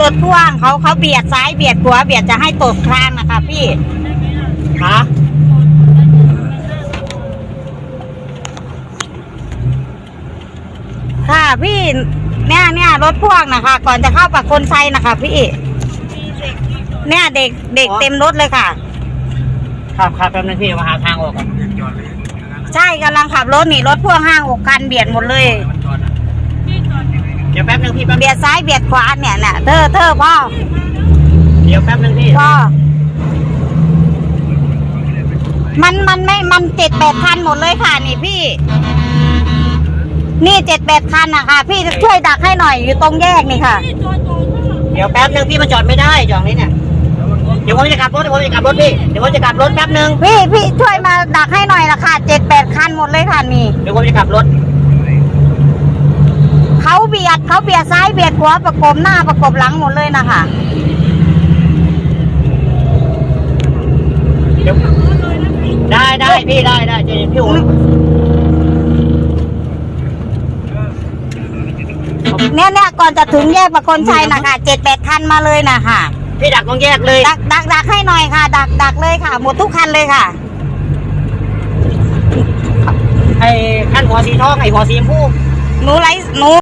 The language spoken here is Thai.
รถพ่วงเขาเขาเบียดซ้ายเบียดขวาเบียดจะให้ตกคลางนะคะพี่ฮะค่ะพี่เนี่ยเนี่ยรถพ่วงนะคะ ก่อนจะเข้าปากคนไซนะคะ พี่เนี่ยเด็กเด็กเต็มรถเลยค่ะครับครับแป๊บนึงพี่มาหาทางออกก่อนใช่กำลังขับรถหนีรถพ่วงห้าหกคันเบียดหมดเลยเดี๋ยวแป๊บนึ งพี่แป๊บเบียดซ้ายเบียดขวาเนี่ยน่ะเธอเธอพ่อเดี๋ยวแป๊บนึงพี่พ่อมันมันไม่มันเจ็ดแปดคันหมดเลยค่ะนี่พี่ นี่เจ็ดแปดคันนะคะพี่ช่วยดักให้หน่อยอยู่ตรงแยกนี่ค่ะ เดี๋ยวแป๊บนึงพี่มันจอดไม่ได้จอดนี้เนี่ยเดี๋ยวผมจะกลับรถเดี๋ยวผมจะกลับรถพี่เดี๋ยวผมจะกลับรถแป๊บนึงพี่พี่ช่วยมาดักให้หน่อยละค่ะเจ็ดแปดคันหมดเลยค่ะนี่เดี๋ยวผมจะกลับรถเขาเบี ยดเขาเบียดซ้ายเบียดขวาประกบหน้าประกบหลังหมดเลยนะคะเดี๋ยวได้ได้พี่ได้ได้เดี๋ยวพี่โอนเนี่ยเนี่ยก่อนจะถึงแยกประคนชัยนะคะเจ็ดแปดคันมาเลยนะคะพี่ดักตรงแยกเลย ดักดักดักให้หน่อยค่ะ ดักดักเลยค่ะ หมดทุกคันเลยค่ะ ไอ้ขั้นหัวสีทองไอ้หัวสีชมพูหนูไลฟ์หนู